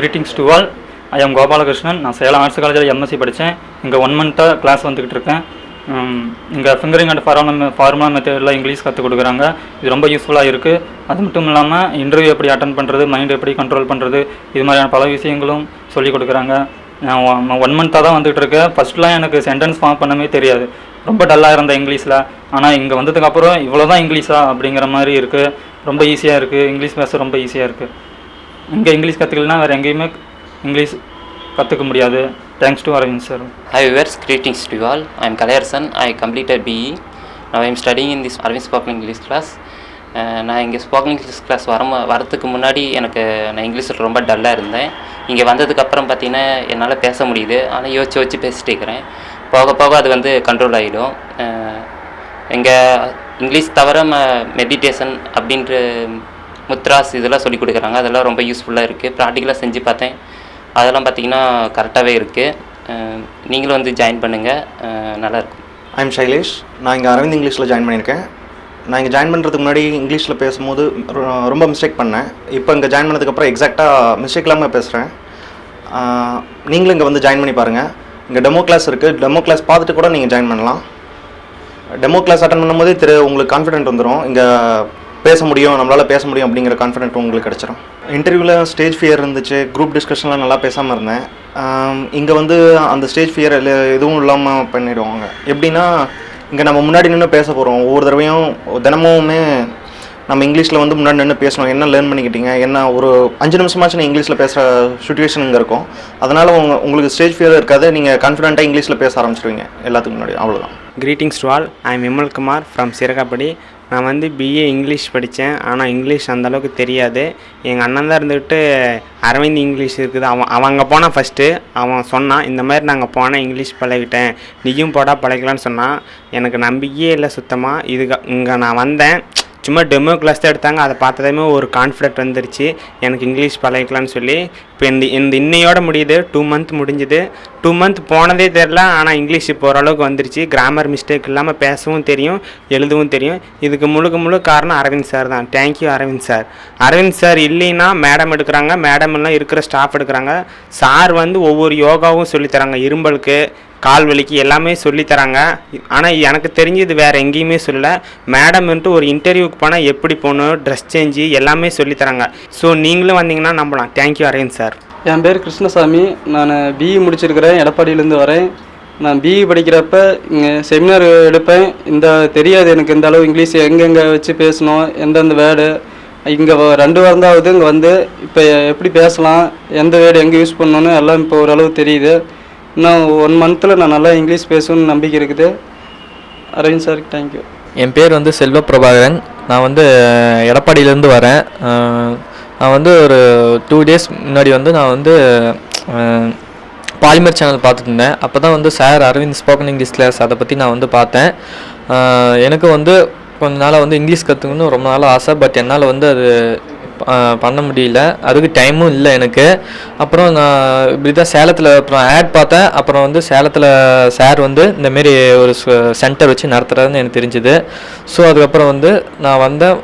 Greetings to all I am Gopalakrishnan நான் Salem arts காலேஜில் MSc படித்தேன் இங்கே ஒன் மந்த்தாக கிளாஸ் வந்துக்கிட்டு இருக்கேன். இங்கே ஃபிங்கரிங் அண்ட் ஃபார்முலா ஃபார்முலா மெத்தடில் இங்கிலீஷ் கற்றுக் கொடுக்குறாங்க. இது ரொம்ப யூஸ்ஃபுல்லாக இருக்குது அது மட்டும் இல்லாமல் இன்டர்வியூ எப்படி அட்டன் பண்ணுறது மைண்ட் எப்படி கண்ட்ரோல் பண்ணுறது இது மாதிரியான பல விஷயங்களும் சொல்லிக் கொடுக்குறாங்க. நான் ஒன் மந்த்தாக தான் வந்துகிட்டு இருக்கேன். ஃபஸ்ட்லாம் எனக்கு சென்டென்ஸ் ஃபார்ம் பண்ணவே தெரியாது. ரொம்ப டல்லாக இருந்தேன் இங்கிலீஷில். ஆனால் இங்கே வந்ததுக்கப்புறம் இவ்வளோ தான் இங்கிலீஷா அப்படிங்கிற மாதிரி இருக்குது ரொம்ப ஈஸியாக இருக்குது இங்கிலீஷ் பேச ரொம்ப ஈஸியாக இருக்குது இங்கே இங்கிலீஷ் கற்றுக்கலாம் வேறு எங்கேயுமே இங்கிலீஷ் கற்றுக்க முடியாது. Thanks to Aravind sir hi viewers greetings to all I am Kalaiyarasan I completed B E நான் I'm studying in this Aravind spoken English class நான் இங்கே ஸ்போக்கன் இங்கிலீஷ் கிளாஸ் வர வரத்துக்கு முன்னாடி எனக்கு நான் இங்கிலீஷில் ரொம்ப டல்லாக இருந்தேன். இங்கே வந்ததுக்கப்புறம் பார்த்தீங்கன்னா என்னால் பேச முடியுது. ஆனால் யோசிச்சு யோசிச்சு பேசிட்டு இருக்கிறேன். போக போக அது வந்து கண்ட்ரோல் ஆகிடும் இங்கே uh, இங்கிலீஷ் தவிர மெடிடேஷன் அப்படின்ற முத்ராஸ் இதெல்லாம் சொல்லி கொடுக்குறாங்க. அதெல்லாம் ரொம்ப யூஸ்ஃபுல்லாக இருக்குது ப்ராக்டிக்கலாக செஞ்சு பார்த்தேன். அதெல்லாம் பார்த்தீங்கன்னா கரெக்டாகவே இருக்குது நீங்களும் வந்து ஜாயின் பண்ணுங்கள் நல்லாயிருக்கும். ஐம் சைலேஷ் நான் இங்கே அரவிந்த் இங்கிலீஷில் ஜாயின் பண்ணியிருக்கேன். நான் இங்கே ஜாயின் பண்ணுறதுக்கு முன்னாடி இங்கிலீஷில் பேசும்போது ரொ- ரொம்ப மிஸ்டேக் பண்ணேன். இப்போ இங்கே ஜாயின் பண்ணதுக்கப்புறம் எக்ஸாக்டாக மிஸ்டேக் இல்லாமல் பேசுகிறேன் நீங்களும் இங்கே வந்து ஜாயின் பண்ணி பாருங்கள் இங்கே டெமோ கிளாஸ் இருக்குது டெமோ கிளாஸ் பார்த்துட்டு கூட நீங்கள் ஜாயின் பண்ணலாம். டெமோ கிளாஸ் அட்டன் பண்ணும்போதே திரு உங்களுக்கு கான்ஃபிடென்ட் வந்துடும் இங்கே பேச முடியும் நம்மளால் பேச முடியும் அப்படிங்கிற கான்ஃபிடென்ட் உங்களுக்கு கிடச்சிரும். இன்டர்வியூவில் ஸ்டேஜ் ஃபியர் இருந்துச்சு குரூப் டிஸ்கஷன்லாம் நல்லா பேசாமல் இருந்தேன். இங்கே வந்து அந்த ஸ்டேஜ் ஃபியர் எதுவும் இல்லாமல் பண்ணிடுவாங்க. எப்படின்னா இங்கே நம்ம முன்னாடி நின்று பேச போகிறோம் ஒவ்வொரு தடவையும் தினமுமே நம்ம இங்கிலீஷில் வந்து முன்னாடி நின்று பேசணும். என்ன லேர்ன் பண்ணிக்கிட்டீங்க? என்ன ஒரு அஞ்சு நிமிஷமாச்சும் இங்கிலீஷில் பேசுகிற சுச்சுவேஷன் இங்கே இருக்கும். அதனால் உங்க உங்களுக்கு ஸ்டேஜ் ஃபியர் இருக்காது. நீங்கள் கான்ஃபிடென்ட்டாக இங்கிலீஷில் பேச ஆரம்பிச்சிருவீங்க. எல்லாத்துக்கு முன்னாடி அவ்வளோதான் greetings to all I am Vimal Kumar from Siragapadi நான் வந்து பிஏ இங்கிலீஷ் படித்தேன். ஆனால் இங்கிலீஷ் அந்த அளவுக்கு தெரியாது. எங்கள் அண்ணன் தான் இருந்துக்கிட்டு அரவிந்த் இங்கிலீஷ் இருக்குது. அவன் அவன் அங்கே போனான் ஃபஸ்ட்டு அவன் சொன்னான் இந்த மாதிரி நாங்கள் போனால் இங்கிலீஷ் பழகிட்டேன். நீயும் போடா பழகலான்னு சொன்னான். எனக்கு நம்பிக்கையே இல்லை சுத்தமாக. இதுக்கு இங்கே நான் வந்தேன். சும்மா டெமோ கிளாஸ் தான் எடுத்தாங்க. அதை பார்த்ததுமே ஒரு கான்ஃபிடென்ட் வந்துருச்சு. எனக்கு இங்கிலீஷ் பழகிக்கலாம்னு சொல்லி. இப்போ இந்த இந்த இன்னையோட முடியுது. டூ மந்த் முடிஞ்சுது. டூ மந்த் போனதே தெரில ஆனால் இங்கிலீஷ் இப்போ ஓரளவுக்கு வந்துருச்சு. கிராமர் மிஸ்டேக் இல்லாமல் பேசவும் தெரியும் எழுதவும் தெரியும். இதுக்கு முழுக்க முழு காரணம் அரவிந்த் சார் தான். Thank you Aravind sir Aravind sir இல்லைன்னா மேடம் எடுக்கிறாங்க. மேடம் எல்லாம் இருக்கிற ஸ்டாஃப் எடுக்கிறாங்க. சார் வந்து ஒவ்வொரு யோகாவும் சொல்லித் தராங்க. இரும்பலுக்கு கால் வலிக்கு எல்லாமே சொல்லித்தராங்க. ஆனால் எனக்கு தெரிஞ்சு இது வேறு எங்கேயுமே சொல்லலை. மேடம் வந்துட்டு ஒரு இன்டர்வியூக்கு போனால் எப்படி போகணும் ட்ரெஸ் சேஞ்சு எல்லாமே சொல்லித்தராங்க. ஸோ நீங்களும் வந்தீங்கன்னா நம்பலாம். தேங்க்யூ அரேன் சார் என் பேர் கிருஷ்ணசாமி. நான் பிஇ முடிச்சிருக்கிறேன். எடப்பாடியிலேருந்து வரேன். நான் பிஇ படிக்கிறப்ப இங்கே செமினார் எடுப்பேன். இந்த தெரியாது எனக்கு இந்த அளவு இங்கிலீஷ் எங்கெங்கே வச்சு பேசணும் எந்தெந்த வேர்டு. இங்கே ரெண்டு வாரம் தான் ஆகுது இங்கே வந்து இப்போ எப்படி பேசலாம் எந்த வேர்டு எங்கே யூஸ் பண்ணணும்னு எல்லாம் இப்போ ஓரளவு தெரியுது. இன்னும் ஒன் மந்தில் நான் நல்லா இங்கிலீஷ் பேசணும்னு நம்பிக்கை இருக்குது. அரவிந்த் சாருக்கு தேங்க்யூ என் பேர் வந்து செல்வ பிரபாகரன் நான் வந்து எடப்பாடியிலேருந்து வரேன். நான் வந்து ஒரு டூ டேஸ் முன்னாடி வந்து நான் வந்து பாலிமர் சேனல் பார்த்துட்டு இருந்தேன் அப்போ தான் வந்து sir Aravind spoken English class அதை பற்றி நான் வந்து பார்த்தேன். எனக்கு வந்து கொஞ்ச நாளாக வந்து இங்கிலீஷ் கற்றுக்கணும்னு ரொம்ப நாள் ஆசை. பட் என்னால் வந்து அது பண்ண முடியல. அதுக்கு டைமும் இல்லை எனக்கு. அப்புறம் நான் இப்படி தான் சேலத்தில் அப்புறம் ஆட் பார்த்தேன். அப்புறம் வந்து சேலத்தில் சார் வந்து இந்தமாரி ஒரு சென்டர் வச்சு நடத்துகிறாருன்னு எனக்கு தெரிஞ்சுது. ஸோ அதுக்கப்புறம் வந்து நான் வந்தேன்.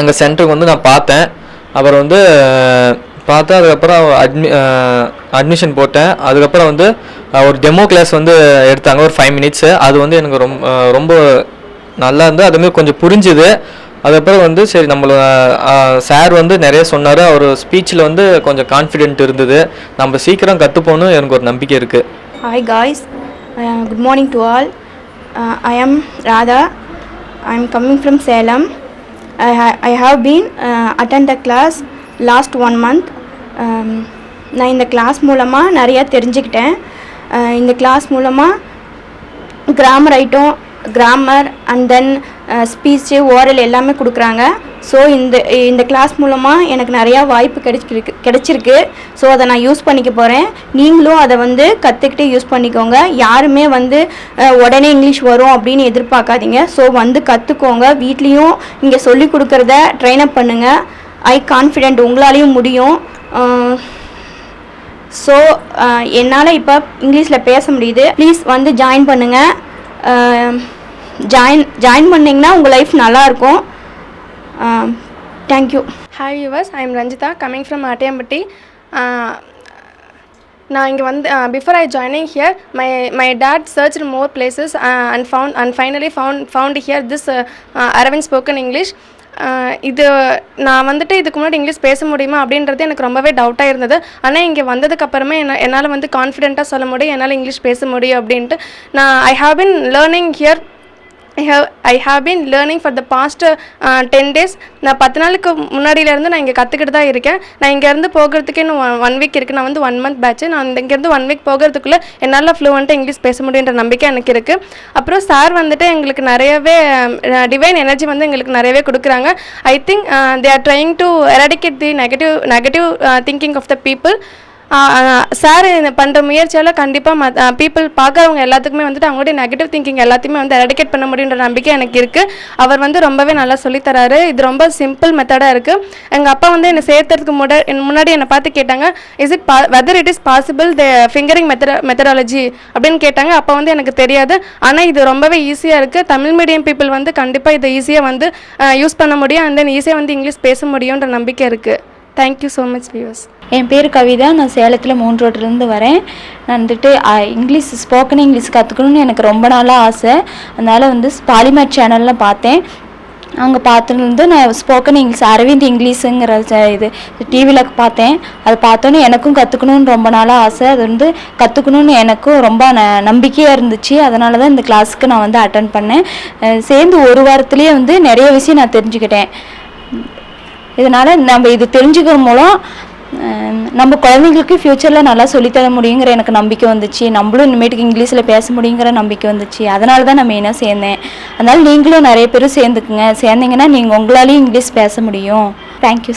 அங்கே சென்டருக்கு வந்து நான் பார்த்தேன். அப்புறம் வந்து பார்த்தேன் அதுக்கப்புறம் அட்மி அட்மிஷன் போட்டேன். அதுக்கப்புறம் வந்து ஒரு டெமோ கிளாஸ் வந்து எடுத்தாங்க. ஒரு ஃபைவ் மினிட்ஸு அது வந்து எனக்கு ரொம்ப ரொம்ப நல்லா இருந்து அதுமாரி கொஞ்சம் புரிஞ்சுது. அதுக்கப்புறம் வந்து சரி நம்மள சார் வந்து நிறைய சொன்னார். அவர் ஸ்பீச்சில் வந்து கொஞ்சம் கான்ஃபிடென்ட் இருந்தது. நம்ம சீக்கிரம் கற்றுப்போன்னு எனக்கு ஒரு நம்பிக்கை இருக்குது hi guys good morning to all I Uh, Radha I am coming from Salem I have been attend the class last one month நான் இந்த கிளாஸ் மூலமாக நிறையா தெரிஞ்சுக்கிட்டேன். இந்த கிளாஸ் மூலமாக grammar item grammar and then speech oral எல்லாமே கொடுக்குறாங்க. So இந்த இந்த கிளாஸ் மூலமாக எனக்கு நிறையா வாய்ப்பு கிடைச்சிருக்கு கிடைச்சிருக்கு. ஸோ அதை நான் யூஸ் பண்ணிக்க போகிறேன் நீங்களும் அதை வந்து கற்றுக்கிட்டு யூஸ் பண்ணிக்கோங்க. யாருமே வந்து உடனே இங்கிலீஷ் வரும் அப்படின்னு எதிர்பார்க்காதீங்க. ஸோ வந்து கற்றுக்கோங்க வீட்லேயும் இங்கே சொல்லி கொடுக்குறத ட்ரெயின் அப் பண்ணுங்கள் ஐ கான்ஃபிடென்ட் உங்களாலேயும் முடியும். ஸோ என்னால் இப்போ இங்கிலீஷில் பேச முடியுது. ப்ளீஸ் வந்து ஜாயின் பண்ணுங்கள் ஜாயின் ஜாயின் பண்ணிங்கன்னா உங்கள் லைஃப் நல்லாயிருக்கும். Thank you hi yours I am Ranjitha coming from Atayambatti. நான் இங்கே வந்து before I joining here my my date search more places and found and finally found found here this Aravind spoken English இது நான் வந்துட்டு இதுக்கு முன்னாடி English பேச முடியுமா அப்படின்றது எனக்கு ரொம்பவே டவுட்டாக இருந்தது. ஆனால் இங்கே வந்ததுக்கப்புறமே என்ன என்னால் வந்து கான்ஃபிடென்ட்டாக சொல்ல முடியும் என்னால் இங்கிலீஷ் பேச முடியும் அப்படின்ட்டு நான் I have been learning here I have I have been learning for the past ten days நான் பத்து நாளுக்கு முன்னாடியிலேருந்து நான் இங்கே கற்றுக்கிட்டு தான் இருக்கேன். நான் இங்கேருந்து போகிறதுக்கு இன்னும் ஒன் வீக் இருக்குது நான் வந்து ஒன் மந்த் பேட்ச் நான் இங்கேருந்து ஒன் வீக் போகிறதுக்குள்ளே என்னால் ஃப்ளூவெண்ட்டாக இங்கிலீஷ் பேச முடியுன்ற நம்பிக்கை எனக்கு இருக்குது அப்புறம் சார் வந்துட்டு எங்களுக்கு நிறையவே டிவைன் எனர்ஜி வந்து எங்களுக்கு நிறையவே கொடுக்குறாங்க. I think they are trying to eradicate the negative negative thinking of the people sir பண்ணுற முயற்சியால் கண்டிப்பாக ம பீப்புள் பார்க்குறவங்க எல்லாத்துக்குமே வந்துட்டு அவங்களுடைய நெகட்டிவ் திங்கிங் எல்லாத்தையுமே வந்து எரடிகேட் பண்ண முடியுன்ற நம்பிக்கை எனக்கு இருக்குது அவர் வந்து ரொம்பவே நல்லா சொல்லித்தராரு இது ரொம்ப சிம்பிள் மெத்தடாக இருக்குது எங்கள் அப்பா வந்து என்னை சேர்த்துறதுக்கு முட முன்னாடி என்னை பார்த்து கேட்டாங்க இஸ் இட் பா whether it is possible the fingering method methodology அப்படின்னு கேட்டாங்க. அப்போ வந்து எனக்கு தெரியாது. ஆனால் இது ரொம்பவே ஈஸியாக இருக்குது தமிழ் மீடியம் பீப்புள் வந்து கண்டிப்பாக இதை ஈஸியாக வந்து யூஸ் பண்ண முடியும். அண்ட் தென் ஈஸியாக வந்து இங்கிலீஷ் பேச முடியுன்ற நம்பிக்கை இருக்குது thank you so much views என் பேர் கவிதா. நான் சேலத்தில் மூன்று ரோட்லேருந்து வரேன். நான் வந்துட்டு இங்கிலீஷ் ஸ்போக்கன் இங்கிலீஷ் கற்றுக்கணும்னு எனக்கு ரொம்ப நாளாக ஆசை. அதனால் வந்து பாலிமர் சேனலில் பார்த்தேன். அங்கே பார்த்துருந்து நான் ஸ்போக்கன் இங்கிலீஷ் அரவிந்த் இங்கிலீஷுங்கிற இது டிவியில் பார்த்தேன். அதை பார்த்தோன்னே எனக்கும் கற்றுக்கணுன்னு ரொம்ப நாளாக ஆசை. அது வந்து கற்றுக்கணுன்னு எனக்கும் ரொம்ப ந நம்பிக்கையாக இருந்துச்சு. அதனால தான் இந்த கிளாஸுக்கு நான் வந்து அட்டன் பண்ணேன். சேர்ந்து ஒரு வாரத்துலேயே வந்து நிறைய விஷயம் நான் தெரிஞ்சுக்கிட்டேன். இதனால் நம்ம இது தெரிஞ்சுக்கிற மூலம் நம்ம குழந்தைங்களுக்கு ஃப்யூச்சரில் நல்லா சொல்லித்தர முடியுங்கிற எனக்கு நம்பிக்கை வந்துச்சு. நம்மளும் இனிமேட்டுக்கு இங்கிலீஷில் பேச முடியுங்கிற நம்பிக்கை வந்துச்சு. அதனால தான் நான் மெயினாக சேர்ந்தேன். அதனால் நீங்களும் நிறைய பேரும் சேர்ந்துக்குங்க. சேர்ந்தீங்கன்னா நீங்கள் உங்களாலேயும் இங்கிலீஷ் பேச முடியும். தேங்க்யூ